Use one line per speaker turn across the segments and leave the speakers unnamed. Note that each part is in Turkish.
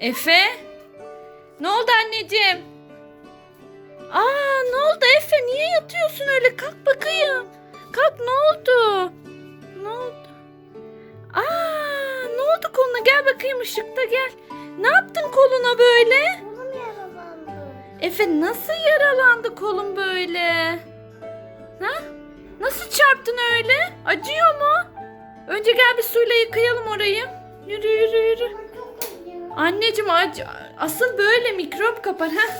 Efe? Ne oldu anneciğim? Aa ne oldu Efe? Niye yatıyorsun öyle? Kalk bakayım. Kalk ne oldu? Ne oldu? Aa ne oldu koluna? Gel bakayım ışıkta gel. Ne yaptın koluna böyle?
Kolum yaralandı.
Efe nasıl yaralandı kolun böyle? Ha? Nasıl çarptın öyle? Acıyor mu? Önce gel bir suyla yıkayalım orayı. Yürü yürü yürü. Anneciğim asıl böyle mikrop kapar ha.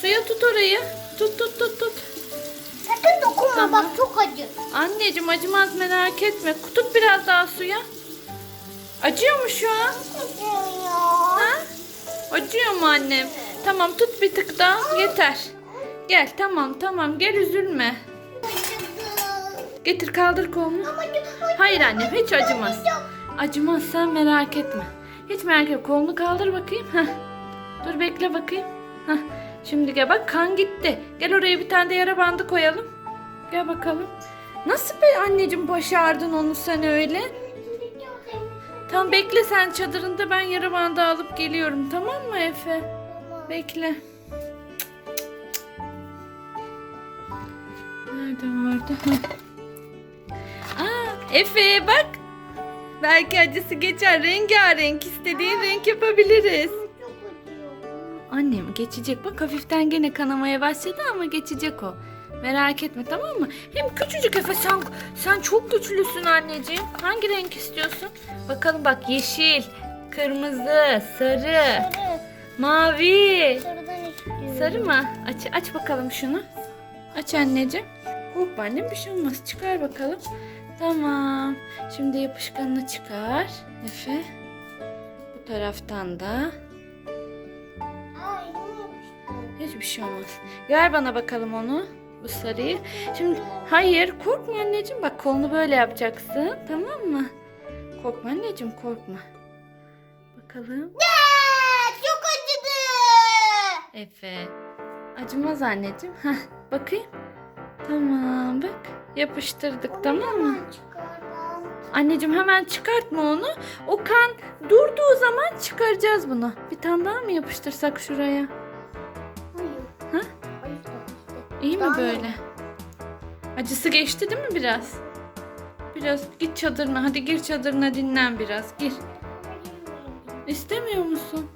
Suya tut orayı. Tut tut tut tut.
Sakın dokunma
Tamam.
bak çok acı.
Anneciğim acımaz merak etme. Tut biraz daha suya. Acıyor mu şu an?
Acıyor.
Ha? Acıyor mu annem? Tamam tut bir tık daha yeter. Gel tamam tamam gel üzülme. Getir kaldır kolunu. Hayır annem hiç acımaz. Acımaz sen merak etme. Hiç merak etme kolunu kaldır bakayım. Heh. Dur bekle bakayım. Heh. Şimdi gel bak kan gitti. Gel oraya bir tane de yara bandı koyalım. Gel bakalım. Nasıl be anneciğim başardın onu sen öyle? Tamam bekle sen çadırında ben yara bandı alıp geliyorum tamam mı Efe? Bekle. Nerede vardı? Aa, Efe bak. Belki acısı geçer. Rengarenk istediğin renk yapabiliriz. Annem geçecek. Bak hafiften gene kanamaya başladı ama geçecek o. Merak etme tamam mı? Hem küçücük Efe sen, sen çok güçlüsün anneciğim. Hangi renk istiyorsun? Bakalım bak yeşil, kırmızı, sarı, mavi. Sarı mı? Aç, aç bakalım şunu. Aç anneciğim. Korkma annem bir şey olmaz. Çıkar bakalım. Tamam. Şimdi yapışkanını çıkar. Efe. Bu taraftan da. Hiçbir şey olmaz. Ver bana bakalım onu. Bu sarıyı. Şimdi hayır korkma anneciğim. Bak kolunu böyle yapacaksın. Tamam mı? Korkma anneciğim korkma. Bakalım.
Çok acıdı.
Efe. Acımaz anneciğim. Heh, bakayım. Tamam bak. Yapıştırdık tamam mı? Anneciğim hemen çıkartma onu. O kan durduğu zaman çıkaracağız bunu. Bir tane daha mı yapıştırsak şuraya?
Hayır.
Ha? İyi mi böyle? Acısı geçti değil mi biraz? Biraz git çadırına. Hadi gir çadırına dinlen biraz. Gir. İstemiyor musun?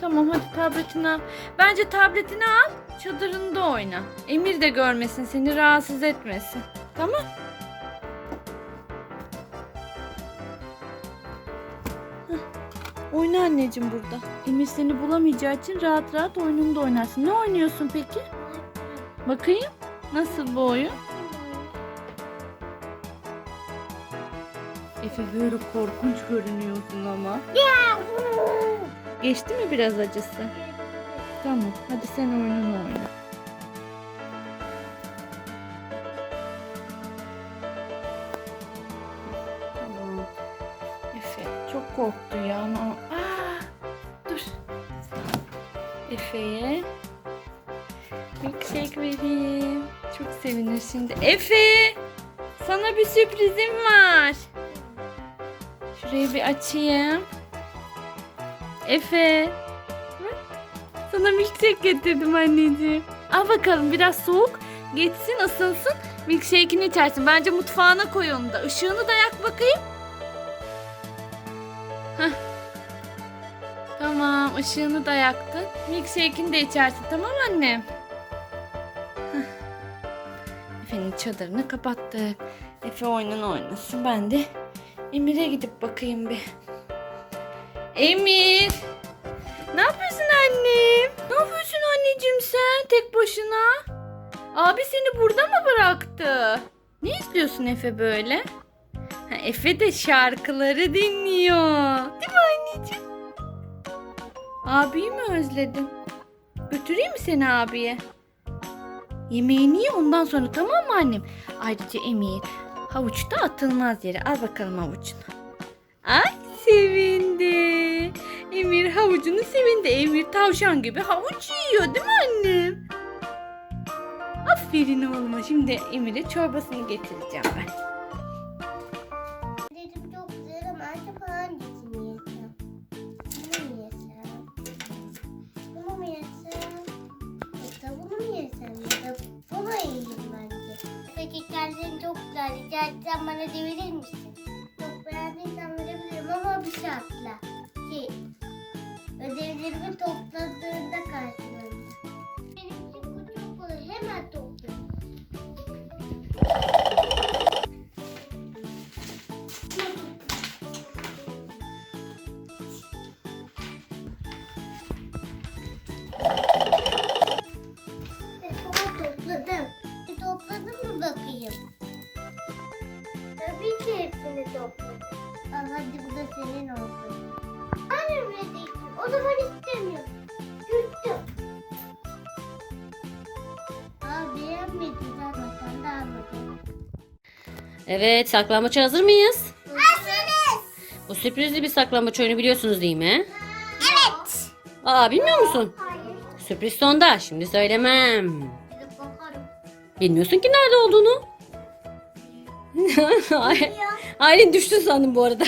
Tamam hadi tabletini al. Bence tabletini al. Çadırında oyna. Emir de görmesin seni rahatsız etmesin. Tamam. Hah, Oyna anneciğim burada. Emir seni bulamayacağı için rahat rahat oyununda oynarsın. Ne oynuyorsun peki? Bakayım. Nasıl bu oyun? Efe böyle korkunç görünüyorsun ama. Geçti mi biraz acısı? Tamam. Hadi sen oyununu oyna. Tamam. Efe çok korktu ya. ama- Aa, dur. Efe'ye milkshake vereyim. Çok sevinir şimdi. Efe! Sana bir sürprizim var. Şurayı bir açayım. Efe. Sana milkshake getirdim anneciğim. Al bakalım biraz soğuk. Geçsin ısınsın. Milkshake'ini içersin. Bence mutfağına koy onu da. Işığını da yak bakayım. Heh. Tamam ışığını da yaktın. Milkshake'ini de içersin tamam annem? Efe'nin çadırını kapattık. Efe oyununu oynasın. Ben de Emir'e gidip bakayım bir. Emir. Ne yapıyorsun annem? Ne yapıyorsun anneciğim sen tek başına? Abi seni burada mı bıraktı? Ne izliyorsun Efe böyle? Ha, Efe de şarkıları dinliyor. Değil mi anneciğim? Abiyi mi özledin? Götüreyim mi seni abiye? Yemeğini ye ondan sonra tamam mı annem? Ayrıca Emir havuçta atılmaz yere. Al bakalım havucunu. Ay sevindi. Emir havucunu sevindi. Emir tavşan gibi havuç yiyor değil mi annem? Aferin oğluma. Şimdi Emir'e çorbasını getireceğim ben.
Dedim çok güzel ama acaba hangisini yesem? Bunu mu yesem? Bunu mu yesem? E, Yoksa bunu mu çok güzel. Rica bana devirir misin? Çok beğendiysen verebilirim ama bir şart. Ödevlerimi topladığında
Evet saklambaç hazır mıyız?
Hazırız.
Bu sürprizli bir saklambaç oyunu biliyorsunuz değil mi?
Evet.
Aa bilmiyor musun?
Hayır.
Sürpriz sonda şimdi söylemem. Bilmiyorsun ki nerede olduğunu. Ay- Aylin düştü sandım bu arada.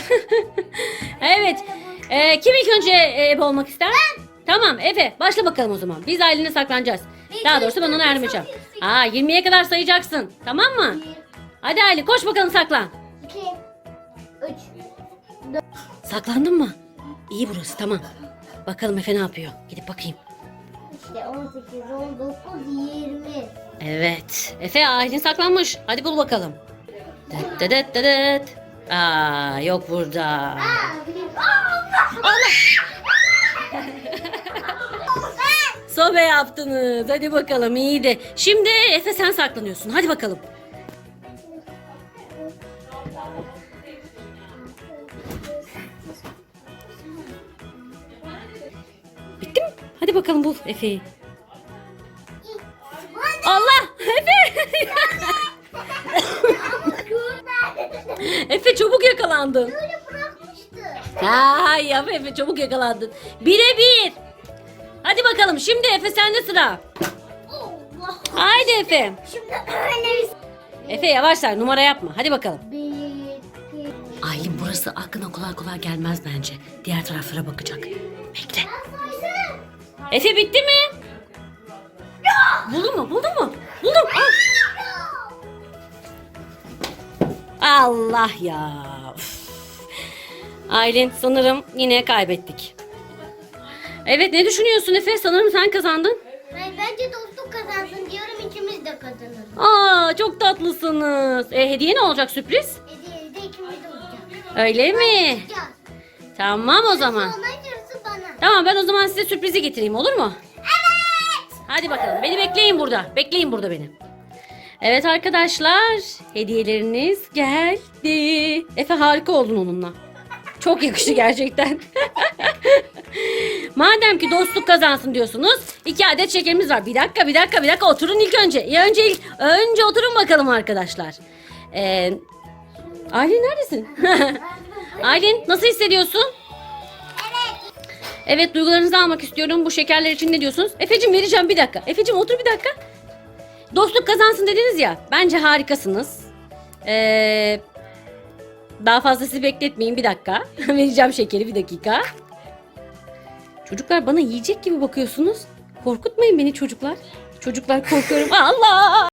evet. Ee, kim ilk önce e, ebe olmak ister? Tamam Efe başla bakalım o zaman. Biz Aylin'e saklanacağız. Daha doğrusu ben ona yardım edeceğim. Aa 20'ye kadar sayacaksın. Tamam mı? Hadi Aylin koş bakalım saklan.
İki. Üç.
Saklandın mı? İyi burası tamam. Bakalım Efe ne yapıyor? Gidip bakayım.
İşte 18, 19, 20.
Evet. Efe Aylin saklanmış. Hadi bul bakalım. Dıt dıt dıt dıt. Aa yok burada.
Aa, Allah!
Sobe yaptınız. Hadi bakalım iyiydi. Şimdi Efe sen saklanıyorsun. Hadi bakalım. Bitti mi? Hadi bakalım bul Efe'yi. Allah! Efe! Efe çabuk yakalandın.
Böyle bırakmıştı.
Ay ya Efe çabuk yakalandın. Bire bir. Hadi bakalım şimdi Efe sende sıra.
Allah.
Haydi Efe.
Şimdi öyle bir...
Efe yavaşlar numara yapma. Hadi bakalım. Aylin burası aklına kolay kolay gelmez bence. Diğer taraflara bakacak. Bekle. Efe bitti mi? Buldun mu? Buldun mu? Buldum. Al. Allah ya. Üf. Aylin sanırım yine kaybettik. Evet ne düşünüyorsun Efe? Sanırım sen kazandın.
Ben bence dostluk kazansın diyorum ikimiz de kazanırız.
Aa çok tatlısınız. E, hediye ne olacak sürpriz?
Hediye de ikimiz de olacak.
Öyle mi?
Yapacağız.
Tamam o zaman.
Yarısı bana.
Tamam ben o zaman size sürprizi getireyim olur mu?
Evet.
Hadi bakalım beni bekleyin burada. Bekleyin burada beni. Evet arkadaşlar hediyeleriniz geldi. Efe harika oldun onunla. Çok yakıştı gerçekten. Madem ki dostluk kazansın diyorsunuz iki adet şekerimiz var. Bir dakika bir dakika bir dakika oturun ilk önce. Ya önce ilk, önce oturun bakalım arkadaşlar. Ee, Aylin neredesin? Aylin nasıl hissediyorsun?
Evet.
Evet duygularınızı almak istiyorum. Bu şekerler için ne diyorsunuz? Efe'cim vereceğim bir dakika. Efe'cim otur bir dakika. Dostluk kazansın dediniz ya. Bence harikasınız. Ee, daha fazla sizi bekletmeyin bir dakika. vereceğim şekeri bir dakika. Çocuklar bana yiyecek gibi bakıyorsunuz. Korkutmayın beni çocuklar. Çocuklar korkuyorum. Allah!